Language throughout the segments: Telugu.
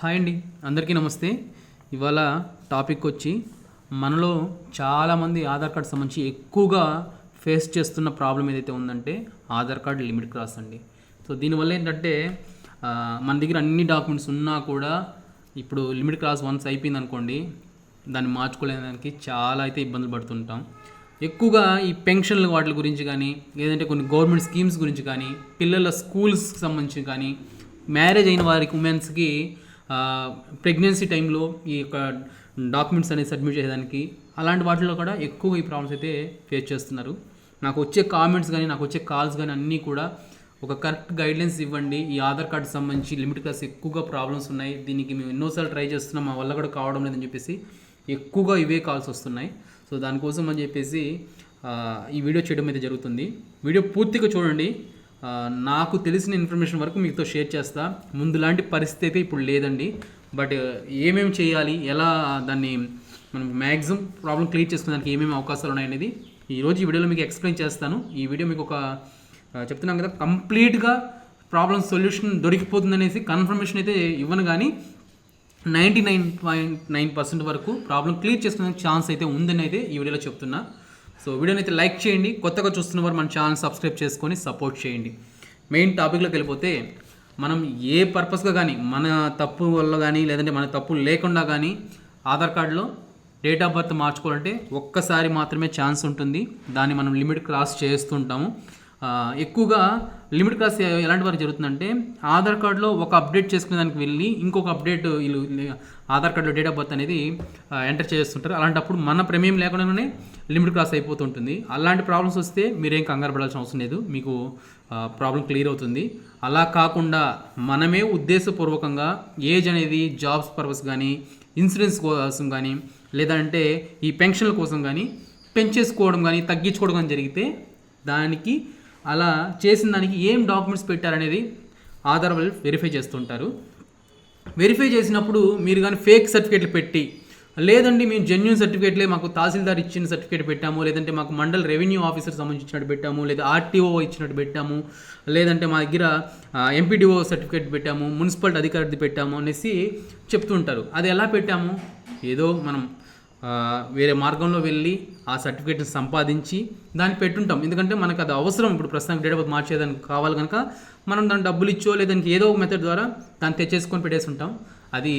హాయ్ అండి అందరికీ నమస్తే. ఇవాళ టాపిక్ వచ్చి మనలో చాలామంది ఆధార్ కార్డ్ సంబంధించి ఎక్కువగా ఫేస్ చేస్తున్న ప్రాబ్లం ఏదైతే ఉందంటే ఆధార్ కార్డ్ లిమిట్ క్రాస్ అండి. సో దీనివల్ల ఏంటంటే మన దగ్గర అన్ని డాక్యుమెంట్స్ ఉన్నా కూడా ఇప్పుడు లిమిట్ క్రాస్ వన్స్ అయిపోయింది అనుకోండి దాన్ని మార్చుకోలేదానికి చాలా అయితే ఇబ్బందులు పడుతుంటాం. ఎక్కువగా ఈ పెన్షన్ల వాటి గురించి కానీ లేదంటే కొన్ని గవర్నమెంట్ స్కీమ్స్ గురించి కానీ పిల్లల స్కూల్స్కి సంబంధించి కానీ మ్యారేజ్ అయిన వారికి ఉమెన్స్కి ప్రెగ్నెన్సీ టైంలో ఈ యొక్క డాక్యుమెంట్స్ అనేది సబ్మిట్ చేయడానికి అలాంటి వాటిలో కూడా ఎక్కువ ఈ ప్రాబ్లమ్స్ అయితే ఫేస్ చేస్తున్నారు. నాకు వచ్చే కామెంట్స్ కానీ నాకు వచ్చే కాల్స్ కానీ అన్నీ కూడా ఒక కరెక్ట్ గైడ్లైన్స్ ఇవ్వండి. ఈ ఆధార్ కార్డు సంబంధించి లిమిట్ క్లాస్ ఎక్కువగా ప్రాబ్లమ్స్ ఉన్నాయి. దీనికి మేము ఎన్నోసార్లు ట్రై చేస్తున్నాం. మా వల్ల కూడా కావడం లేదని చెప్పేసి ఎక్కువగా ఇవే కాల్స్ వస్తున్నాయి. సో దానికోసం అని చెప్పేసి ఈ వీడియో చేయడం అయితే జరుగుతుంది. వీడియో పూర్తిగా చూడండి. నాకు తెలిసిన ఇన్ఫర్మేషన్ వరకు మీతో షేర్ చేస్తా. ముందులాంటి పరిస్థితి అయితే ఇప్పుడు లేదండి. బట్ ఏమేమి చేయాలి? ఎలా దాన్ని మనం మ్యాక్సిమం ప్రాబ్లం క్లియర్ చేసుకోవడానికి ఏమేమి అవకాశాలు ఉన్నాయనేది ఈరోజు ఈ వీడియోలో మీకు ఎక్స్ప్లెయిన్ చేస్తాను. ఈ వీడియో మీకు ఒక చెప్తున్నాం కదా కంప్లీట్గా ప్రాబ్లం సొల్యూషన్ దొరికిపోతుందనేసి కన్ఫర్మేషన్ అయితే ఇవ్వను కానీ ninety nine point nine percent వరకు ప్రాబ్లం క్లియర్ చేసుకునే ఛాన్స్ అయితే ఉందని అయితే ఈ వీడియోలో చెప్తున్నా. సో వీడియోని అయితే లైక్ చేయండి. కొత్తగా చూస్తున్న వారు మన ఛానల్ సబ్స్క్రైబ్ చేసుకొని సపోర్ట్ చేయండి. మెయిన్ టాపిక్లోకి వెళ్ళిపోతే మనం ఏ పర్పస్గా కానీ మన తప్పు వల్ల కానీ లేదంటే మన తప్పు లేకుండా కానీ ఆధార్ కార్డులో డేట్ ఆఫ్ బర్త్ మార్చుకోవాలంటే ఒక్కసారి మాత్రమే ఛాన్స్ ఉంటుంది. దాన్ని మనం లిమిట్ క్రాస్ చేస్తుంటాము ఎక్కువగా లిమిట్ క్రాస్ ఎలాంటి వరకు జరుగుతుందంటే ఆధార్ కార్డులో ఒక అప్డేట్ చేసుకునే దానికి వెళ్ళి ఇంకొక అప్డేట్ వీళ్ళు ఆధార్ కార్డులో డేట్ ఆఫ్ బర్త్ అనేది ఎంటర్ చేస్తుంటారు. అలాంటప్పుడు మన ప్రమేయం లేకుండానే లిమిట్ క్రాస్ అయిపోతుంటుంది. అలాంటి ప్రాబ్లమ్స్ వస్తే మీరేం కంగారు పడాల్సిన అవసరం లేదు. మీకు ప్రాబ్లం క్లియర్ అవుతుంది. అలా కాకుండా మనమే ఉద్దేశపూర్వకంగా ఏజ్ అనేది జాబ్స్ పర్పస్ కానీ ఇన్సూరెన్స్ కోసం కానీ లేదంటే ఈ పెన్షన్ల కోసం కానీ పెంచేసుకోవడం కానీ తగ్గించుకోవడం కానీ జరిగితే దానికి అలా చేసిన దానికి ఏం డాక్యుమెంట్స్ పెట్టారనేది ఆధార్ వాళ్ళు వెరిఫై చేస్తుంటారు. వెరిఫై చేసినప్పుడు మీరు కానీ ఫేక్ సర్టిఫికేట్లు పెట్టి లేదండి మేము జెన్యున్ సర్టిఫికేట్లే మాకు తహసీల్దార్ ఇచ్చిన సర్టిఫికేట్ పెట్టాము లేదంటే మాకు మండల్ రెవెన్యూ ఆఫీసర్ సంబంధించినట్టు పెట్టాము లేదా ఆర్టీఓ ఇచ్చినట్టు పెట్టాము లేదంటే మా దగ్గర ఎంపీడీఓ సర్టిఫికేట్ పెట్టాము మున్సిపల్ అధికారిది పెట్టాము అనేసి చెప్తుంటారు. అది ఎలా పెట్టాము? ఏదో మనం వేరే మార్గంలో వెళ్ళి ఆ సర్టిఫికేట్ని సంపాదించి దాన్ని పెట్టుంటాం. ఎందుకంటే మనకు అది అవసరం. ఇప్పుడు ప్రస్తుతానికి డేట్ ఆఫ్ బర్త్ మార్చేదానికి కావాలి కనుక మనం దాన్ని డబ్బులు ఇచ్చో లేదానికి ఏదో ఒక మెథడ్ ద్వారా దాన్ని తెచ్చేసుకొని పెట్టేసి ఉంటాం అది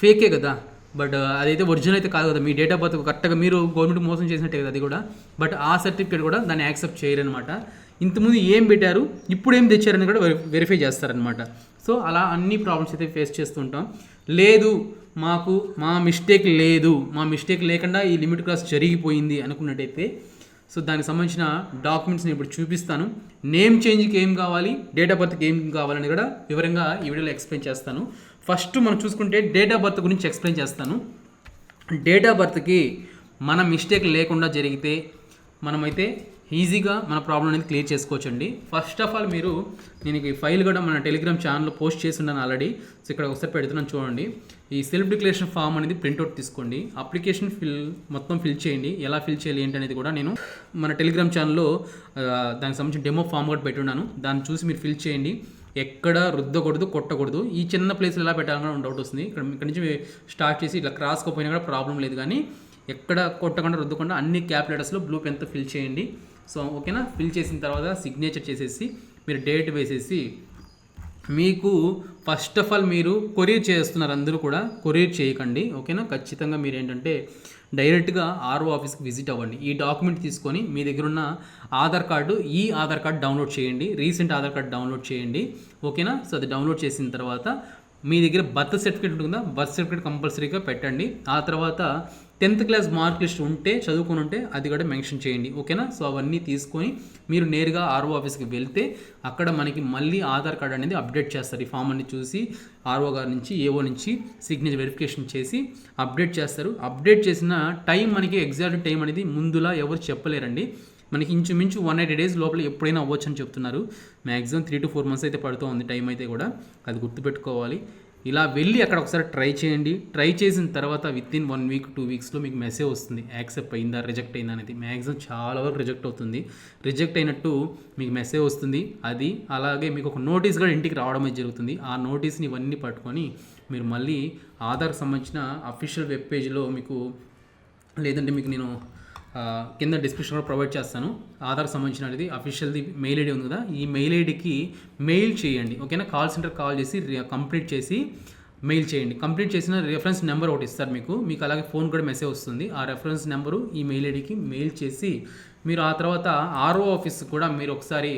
ఫేకే కదా. బట్ అదైతే ఒరిజినల్ అయితే కాదు కదా. మీ డేట్ ఆఫ్ బర్త్ కరెక్ట్గా మీరు గవర్నమెంట్ మోసం చేసినట్టే కదా అది కూడా. బట్ ఆ సర్టిఫికేట్ కూడా దాన్ని యాక్సెప్ట్ చేయరనమాట ఇంతకుముందు ఏం పెట్టారు ఇప్పుడు ఏం తెచ్చారని కూడా వెరిఫై చేస్తారనమాట సో అలా అన్ని ప్రాబ్లమ్స్ అయితే ఫేస్ చేస్తుంటాం. లేదు మాకు మా మిస్టేక్ లేదు. మా మిస్టేక్ లేకుండా ఈ లిమిట్ క్రాస్ జరిగిపోయింది అనుకున్నట్టయితే సో దానికి సంబంధించిన డాక్యుమెంట్స్ నేను ఇప్పుడు చూపిస్తాను. నేమ్ చేంజ్కి ఏం కావాలి డేట్ ఆఫ్ బర్త్కి ఏం కావాలని కూడా వివరంగా ఈ వీడియోలో ఎక్స్ప్లెయిన్ చేస్తాను. ఫస్ట్ మనం చూసుకుంటే డేట్ ఆఫ్ బర్త్ గురించి ఎక్స్ప్లెయిన్ చేస్తాను. డేట్ ఆఫ్ బర్త్కి మన మిస్టేక్ లేకుండా జరిగితే మనమైతే ఈజీగా మన ప్రాబ్లం అనేది క్లియర్ చేసుకోవచ్చండి. ఫస్ట్ ఆఫ్ ఆల్ మీరు నేను ఈ ఫైల్ కూడా మన టెలిగ్రామ్ ఛానల్లో పోస్ట్ చేసి ఉన్నాను ఆల్రెడీ. సో ఇక్కడ ఒకసారి పెడుతున్నాను చూడండి. ఈ సెల్ఫ్ డిక్లరేషన్ ఫామ్ అనేది ప్రింట్అవుట్ తీసుకోండి. అప్లికేషన్ ఫిల్ మొత్తం ఫిల్ చేయండి. ఎలా ఫిల్ చేయాలి ఏంటనేది అనేది కూడా నేను మన టెలిగ్రామ్ ఛానల్లో దానికి సంబంధించిన డెమో ఫామ్ కూడా పెట్టున్నాను దాన్ని చూసి మీరు ఫిల్ చేయండి. ఎక్కడ రుద్దకూడదు కొట్టకూడదు. ఈ చిన్న ప్లేస్లో ఎలా పెట్టాలని డౌట్ వస్తుంది. ఇక్కడ ఇక్కడ నుంచి స్టార్ట్ చేసి ఇట్లా క్రాస్కి పోయినా కూడా ప్రాబ్లం లేదు. కానీ ఎక్కడ కొట్టకుండా రుద్దకుండా అన్ని క్యాప్ లెటర్స్లో బ్లూ పెన్తో ఫిల్ చేయండి. సో ఓకేనా? ఫిల్ చేసిన తర్వాత సిగ్నేచర్ చేసేసి మీరు డేట్ వేసేసి మీకు ఫస్ట్ ఆఫ్ ఆల్ మీరు కొరియర్ చేస్తున్నారు అందరూ కూడా కొరియర్ చేయకండి ఓకేనా? ఖచ్చితంగా మీరు ఏంటంటే డైరెక్ట్గా ఆర్ఓ ఆఫీస్కి విజిట్ అవ్వండి. ఈ డాక్యుమెంట్ తీసుకొని మీ దగ్గర ఉన్న ఆధార్ కార్డు ఈ ఆధార్ కార్డు డౌన్లోడ్ చేయండి రీసెంట్ ఆధార్ కార్డు డౌన్లోడ్ చేయండి ఓకేనా? సో అది డౌన్లోడ్ చేసిన తర్వాత మీ దగ్గర బర్త్ సర్టిఫికేట్ ఉంటుందా? బర్త్ సర్టిఫికేట్ కంపల్సరీగా పెట్టండి. ఆ తర్వాత టెన్త్ క్లాస్ మార్క్ లిస్ట్ ఉంటే చదువుకొని ఉంటే అది కూడా మెన్షన్ చేయండి. ఓకేనా? సో అవన్నీ తీసుకొని మీరు నేరుగా ఆర్ఓ ఆఫీస్కి వెళ్తే అక్కడ మనకి మళ్ళీ ఆధార్ కార్డ్ అనేది అప్డేట్ చేస్తారు. ఈ ఫామ్ అన్ని చూసి ఆర్ఓ గారి నుంచి ఏఓ నుంచి సిగ్నేచర్ వెరిఫికేషన్ చేసి అప్డేట్ చేస్తారు. అప్డేట్ చేసిన టైం మనకి ఎగ్జాక్ట్ టైం అనేది ముందులా ఎవరు చెప్పలేరండి. మనకి ఇంచుమించు వన్ ఎయిటీ డేస్ లోపల ఎప్పుడైనా అవ్వచ్చు అని చెప్తున్నారు. Maximum three to four months అయితే పడుతూ ఉంది టైం అయితే కూడా. అది గుర్తుపెట్టుకోవాలి. ఇలా వెళ్ళి అక్కడ ఒకసారి ట్రై చేయండి. ట్రై చేసిన తర్వాత within one week two వీక్స్లో మీకు మెసేజ్ వస్తుంది. యాక్సెప్ట్ అయిందా రిజెక్ట్ అయిందా అనేది. మ్యాక్సిమం చాలా వరకు రిజెక్ట్ అవుతుంది. రిజెక్ట్ అయినట్టు మీకు మెసేజ్ వస్తుంది. అది అలాగే మీకు ఒక నోటీస్ కూడా ఇంటికి రావడమే జరుగుతుంది. ఆ నోటీస్ని ఇవన్నీ పట్టుకొని మీరు మళ్ళీ ఆధార్కి సంబంధించిన అఫీషియల్ వెబ్ పేజ్లో మీకు లేదంటే మీకు నేను కింద డిస్క్రిప్షన్లో ప్రొవైడ్ చేస్తాను. ఆధార్ సంబంధించినది అఫీషియల్ది మెయిల్ ఐడి ఉంది కదా ఈ మెయిల్ ఐడికి మెయిల్ చేయండి. ఓకేనా? కాల్ సెంటర్ కాల్ చేసి కంప్లీట్ చేసి మెయిల్ చేయండి. కంప్లీట్ చేసిన రెఫరెన్స్ నెంబర్ ఒకటి ఇస్తారు మీకు. మీకు అలాగే ఫోన్ కూడా మెసేజ్ వస్తుంది. ఆ రెఫరెన్స్ నెంబరు ఈ మెయిల్ ఐడికి మెయిల్ చేసి మీరు ఆ తర్వాత ఆర్ఓ ఆఫీస్ కూడా మీరు ఒకసారి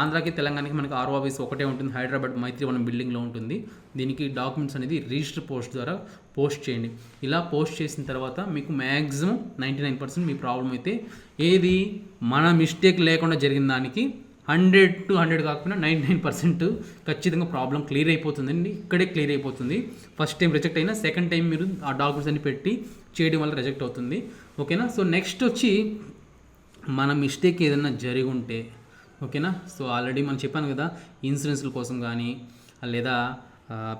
ఆంధ్రాకి తెలంగాణకి మనకి ఆర్ఓ ఆఫీస్ ఒకటే ఉంటుంది. హైదరాబాద్ మైత్రివనం బిల్డింగ్లో ఉంటుంది. దీనికి డాక్యుమెంట్స్ అనేది రిజిస్టర్ పోస్ట్ ద్వారా పోస్ట్ చేయండి. ఇలా పోస్ట్ చేసిన తర్వాత మీకు మ్యాక్సిమం నైంటీ నైన్ పర్సెంట్ మీ ప్రాబ్లం అయితే ఏది మన మిస్టేక్ లేకుండా జరిగిన దానికి హండ్రెడ్ టు హండ్రెడ్ కాకపోయినా నైంటీ నైన్ పర్సెంట్ ఖచ్చితంగా ప్రాబ్లం క్లియర్ అయిపోతుందండి. ఇక్కడే క్లియర్ అయిపోతుంది. ఫస్ట్ టైం రిజెక్ట్ అయినా సెకండ్ టైం మీరు ఆ డాక్యుమెంట్స్ అన్ని పెట్టి చేయడం వల్ల రిజెక్ట్ అవుతుంది. ఓకేనా? సో నెక్స్ట్ వచ్చి మన మిస్టేక్ ఏదైనా జరిగి ఉంటే ఓకేనా? సో ఆల్రెడీ మనం చెప్పాను కదా ఇన్సూరెన్స్ల కోసం కానీ లేదా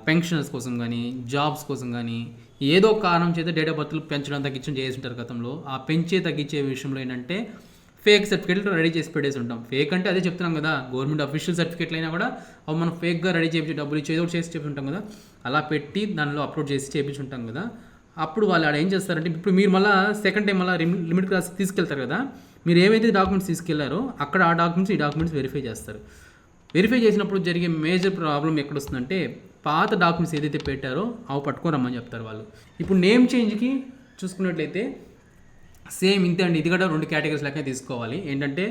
పెన్షనర్స్ కోసం కానీ జాబ్స్ కోసం కానీ ఏదో కారణం చేత డేట్ ఆఫ్ బర్త్లు పెంచడం తగ్గించడం చేసి ఉంటారు గతంలో. ఆ పెంచే తగ్గించే విషయంలో ఏంటంటే ఫేక్ సర్టిఫికేట్లు రెడీ చేసి పెట్టేసి ఉంటాం. ఫేక్ అంటే అదే చెప్తున్నాం కదా గవర్నమెంట్ అఫీషియల్ సర్టిఫికేట్లు అయినా కూడా అవి మనం ఫేక్గా రెడీ చేయించి డబ్బులు ఇచ్చి ఏదో చేసి ఉంటాం కదా. అలా పెట్టి దానిలో అప్లోడ్ చేసి చేయించుంటాం కదా. అప్పుడు వాళ్ళు ఆడ ఏం చేస్తారంటే ఇప్పుడు మీరు మళ్ళీ సెకండ్ టైం మళ్ళీ లిమిట్ క్లాస్ తీసుకెళ్తారు కదా మీరు ఏవైతే డాక్యుమెంట్స్ తీసుకెళ్ళారో అక్కడ ఆ డాక్యుమెంట్స్ ఈ డాక్యుమెంట్స్ వెరిఫై చేస్తారు. వెరిఫై చేసినప్పుడు జరిగే మేజర్ ప్రాబ్లం ఎక్కడ వస్తుందంటే పాత డాక్యుమెంట్స్ ఏదైతే పెట్టారో అవి పట్టుకొని రమ్మని చెప్తారు వాళ్ళు. ఇప్పుడు నేమ్ చేంజ్కి చూసుకున్నట్లయితే సేమ్ ఇంతే అండి. ఇది కూడా రెండు కేటగిరీస్ లెక్క తీసుకోవాలి. ఏంటంటే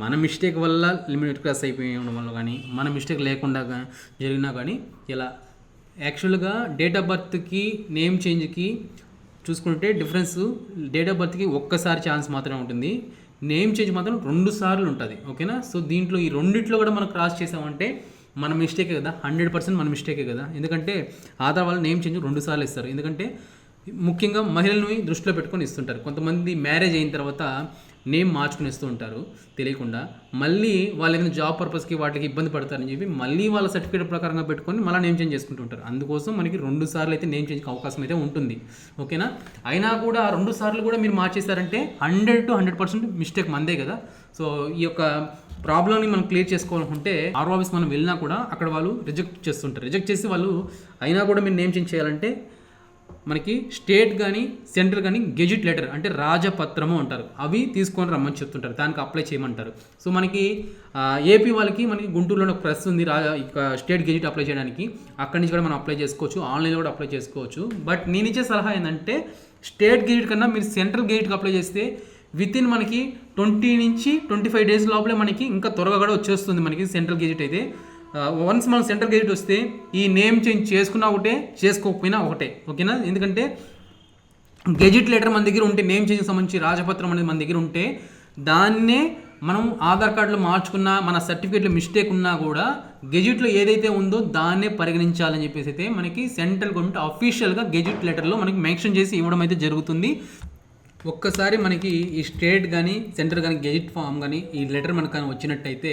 మన మిస్టేక్ వల్ల లిమిట్ క్రాస్ అయిపోయి ఉండడం వల్ల కానీ మన మిస్టేక్ లేకుండా జరిగినా కానీ ఇలా యాక్చువల్గా డేట్ ఆఫ్ బర్త్కి నేమ్ చేంజ్కి చూసుకుంటే డిఫరెన్స్ డేట్ ఆఫ్ బర్త్కి ఒక్కసారి ఛాన్స్ మాత్రమే ఉంటుంది. నేమ్ చేంజ్ మాత్రం రెండు సార్లు ఉంటుంది ఓకేనా? సో దీంట్లో ఈ రెండిట్లో కూడా మనం క్రాస్ చేసామంటే మన మిస్టేకే కదా? హండ్రెడ్ పర్సెంట్ మన మిస్టేకే కదా? ఎందుకంటే ఆధార్ వాళ్ళు నేమ్ చేంజ్ రెండు సార్లు ఇస్తారు. ఎందుకంటే ముఖ్యంగా మహిళలను దృష్టిలో పెట్టుకొని ఇస్తుంటారు. కొంతమంది మ్యారేజ్ అయిన తర్వాత నేమ్ మార్చుకుని ఇస్తూ ఉంటారు తెలియకుండా. మళ్ళీ వాళ్ళు ఏదైనా జాబ్ పర్పస్కి వాటికి ఇబ్బంది పడతారని చెప్పి మళ్ళీ వాళ్ళ సర్టిఫికేట్ ప్రకారంగా పెట్టుకొని మళ్ళీ నేమ్ చేంజ్ చేసుకుంటూ ఉంటారు అందుకోసం మనకి రెండు సార్లు అయితే నేమ్ చేంజ్ అవకాశం అయితే ఉంటుంది. ఓకేనా? అయినా కూడా రెండు సార్లు కూడా మీరు మార్చేశారంటే hundred to hundred percent mistake మందే కదా. సో ఈ యొక్క ప్రాబ్లమ్ని మనం క్లియర్ చేసుకోవాలనుకుంటే ఆర్ ఆఫీస్ మనం వెళ్ళినా కూడా అక్కడ వాళ్ళు రిజెక్ట్ చేస్తుంటారు. రిజెక్ట్ చేసి వాళ్ళు అయినా కూడా మీరు నేమ్ చేంజ్ చేయాలంటే మనకి స్టేట్ కానీ సెంట్రల్ కానీ గెజిట్ లెటర్ అంటే రాజపత్రము అంటారు. అవి తీసుకొని రమ్మని చెప్తుంటారు. దానికి అప్లై చేయమంటారు. సో మనకి ఏపీ వాళ్ళకి మనకి గుంటూరులో ఒక ప్రెస్ ఉంది. రా స్టేట్ గెజిట్ అప్లై చేయడానికి. అక్కడి నుంచి కూడా మనం అప్లై చేసుకోవచ్చు. ఆన్లైన్లో కూడా అప్లై చేసుకోవచ్చు. బట్ నేను ఇచ్చే సలహా ఏంటంటే స్టేట్ గెజిట్ కన్నా మీరు సెంట్రల్ గెజిట్కి అప్లై చేస్తే విత్ ఇన్ మనకి ట్వంటీ నుంచి ట్వంటీ ఫైవ్ డేస్ లోపలే మనకి ఇంకా త్వరగా కూడా వచ్చేస్తుంది మనకి సెంట్రల్ గెజిట్ అయితే. వన్స్ మనం సెంట్రల్ గెజెట్ వస్తే ఈ నేమ్ చేంజ్ చేసుకున్నా ఒకటే చేసుకోకపోయినా ఒకటే. ఓకేనా? ఎందుకంటే గెజిట్ లెటర్ మన దగ్గర ఉంటే నేమ్ చేంజ్ సంబంధించి రాజపత్రం అనేది మన దగ్గర ఉంటే దాన్నే మనం ఆధార్ కార్డులో మార్చుకున్న మన సర్టిఫికేట్లో మిస్టేక్ ఉన్నా కూడా గెజిట్లో ఏదైతే ఉందో దాన్నే పరిగణించాలని చెప్పేసి అయితే మనకి సెంట్రల్ గవర్నమెంట్ అఫీషియల్గా గెజిట్ లెటర్లో మనకి మెన్షన్ చేసి ఇవ్వడం అయితే జరుగుతుంది. ఒక్కసారి మనకి ఈ స్టేట్ కానీ సెంటర్ కానీ గెజిట్ ఫామ్ కానీ ఈ లెటర్ మనకు కానీ వచ్చినట్టయితే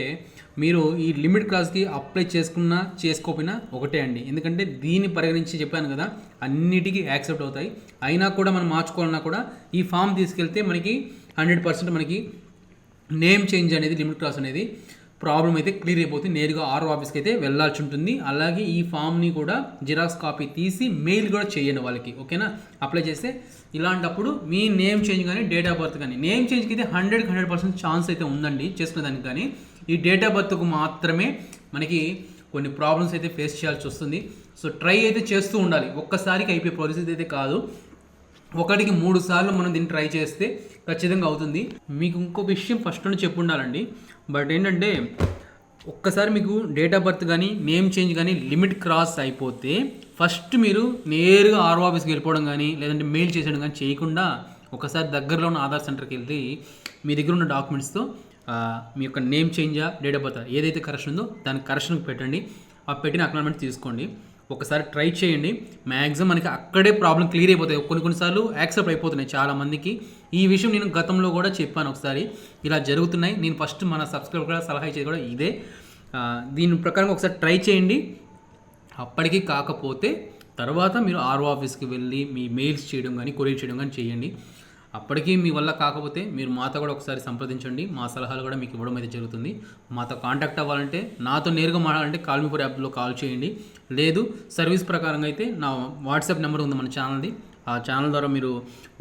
మీరు ఈ లిమిట్ క్లాస్కి అప్లై చేసుకున్నా చేసుకోకపోయినా ఒకటే అండి. ఎందుకంటే దీన్ని పరిగణించి చెప్పాను కదా అన్నిటికీ యాక్సెప్ట్ అవుతాయి. అయినా కూడా మనం మార్చుకోవాలన్నా కూడా ఈ ఫామ్ తీసుకెళ్తే మనకి హండ్రెడ్ పర్సెంట్ మనకి నేమ్ చేంజ్ అనేది లిమిట్ క్లాస్ అనేది ప్రాబ్లం అయితే క్లియర్ అయిపోతుంది. నేరుగా ఆర్ఓ ఆఫీస్కి అయితే వెళ్ళాల్సి ఉంటుంది. అలాగే ఈ ఫామ్ని కూడా జిరాక్స్ కాపీ తీసి మెయిల్ కూడా చేయండి వాళ్ళకి ఓకేనా? అప్లై చేస్తే ఇలాంటప్పుడు మీ నేమ్ చేంజ్ కానీ డేట్ ఆఫ్ బర్త్ కానీ నేమ్ చేంజ్కి అయితే హండ్రెడ్కి హండ్రెడ్ పర్సెంట్ ఛాన్స్ అయితే ఉందండి. చేసుకునేదానికి కానీ ఈ డేట్ ఆఫ్ బర్త్కు మాత్రమే మనకి కొన్ని ప్రాబ్లమ్స్ అయితే ఫేస్ చేయాల్సి వస్తుంది. సో ట్రై అయితే చేస్తూ ఉండాలి. ఒక్కసారికి అయిపోయే పరిస్థితి అయితే కాదు. ఒకటికి మూడు సార్లు మనం దీన్ని ట్రై చేస్తే ఖచ్చితంగా అవుతుంది. మీకు ఇంకో విషయం ఫస్ట్ నుండి చెప్పు ఉండాలండి బట్ ఏంటంటే ఒక్కసారి మీకు డేట్ ఆఫ్ బర్త్ కానీ నేమ్ చేంజ్ కానీ లిమిట్ క్రాస్ అయిపోతే ఫస్ట్ మీరు నేరుగా ఆర్ఓ ఆఫీస్కి వెళ్ళిపోవడం కానీ లేదంటే మెయిల్ చేసేయడం కానీ చేయకుండా ఒకసారి దగ్గరలో ఉన్న ఆధార్ సెంటర్కి వెళ్తే మీ దగ్గర ఉన్న డాక్యుమెంట్స్తో మీ యొక్క నేమ్ చేంజా డేట్ ఆఫ్ బర్త్ ఏదైతే కరెక్షన్ ఉందో దాని కరెక్షన్కి పెట్టండి. ఆ పెట్టిన అక్నాలమెంట్ తీసుకోండి. ఒకసారి ట్రై చేయండి. మ్యాక్సిమం మనకి అక్కడే ప్రాబ్లం క్లియర్ అయిపోతాయి. కొన్ని కొన్నిసార్లు యాక్సెప్ట్ అయిపోతున్నాయి చాలామందికి. ఈ విషయం నేను గతంలో కూడా చెప్పాను ఒకసారి. ఇలా జరుగుతున్నాయి. నేను ఫస్ట్ మన సబ్స్క్రైబర్ కూడా సలహా ఇచ్చేది కూడా ఇదే. దీని ప్రకారం ఒకసారి ట్రై చేయండి. అప్పటికి కాకపోతే తర్వాత మీరు ఆర్ఓ ఆఫీస్కి వెళ్ళి మీ మెయిల్స్ చేయడం కానీ కొరియర్ చేయడం కానీ చేయండి. అప్పటికీ మీ వల్ల కాకపోతే మీరు మాతో కూడా ఒకసారి సంప్రదించండి. మా సలహాలు కూడా మీకు ఇవ్వడం అయితే జరుగుతుంది. మాతో కాంటాక్ట్ అవ్వాలంటే నాతో నేరుగా మాట్లాడాలంటే కాల్మీపూర్ యాప్లో కాల్ చేయండి. లేదు సర్వీస్ ప్రకారంగా అయితే నా వాట్సాప్ నెంబర్ ఉంది మన ఛానల్ది. ఆ ఛానల్ ద్వారా మీరు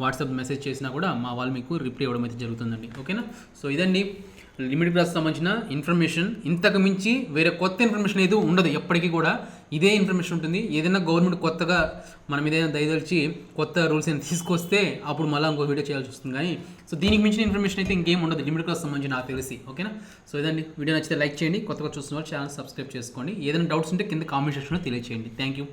వాట్సాప్ మెసేజ్ చేసినా కూడా మా వాళ్ళు మీకు రిప్లై ఇవ్వడం అయితే జరుగుతుందండి. ఓకేనా? సో ఇదండి. లిమిట్ క్లాస్ సంబంధించిన ఇన్ఫర్మేషన్. ఇంతకు మించి వేరే కొత్త ఇన్ఫర్మేషన్ ఏది ఉండదు ఎప్పటికీ కూడా. ఇదే ఇన్ఫర్మేషన్ ఉంటుంది. ఏదైనా గవర్నమెంట్ కొత్తగా మనం ఏదైనా దయదలిచి కొత్త రూల్స్ ఏమైనా తీసుకొస్తే అప్పుడు మళ్ళీ ఇంకో వీడియో చేయాల్సి వస్తుంది. కానీ సో దీనికి మించిన ఇన్ఫర్మేషన్ అయితే ఇంకేం ఉండదు. లిమిట్ క్లాస్ సంబంధించి నాకు తెలిసి. ఓకేనా సో ఇదండి. వీడియో నచ్చితే లైక్ చేయండి. కొత్తగా చూస్తున్న వాళ్ళు ఛానల్ సబ్స్క్రైబ్ చేసుకోండి. ఏదైనా డౌట్స్ ఉంటే కింద కామెంట్ సెక్షన్లో తెలియచేయండి. Thank you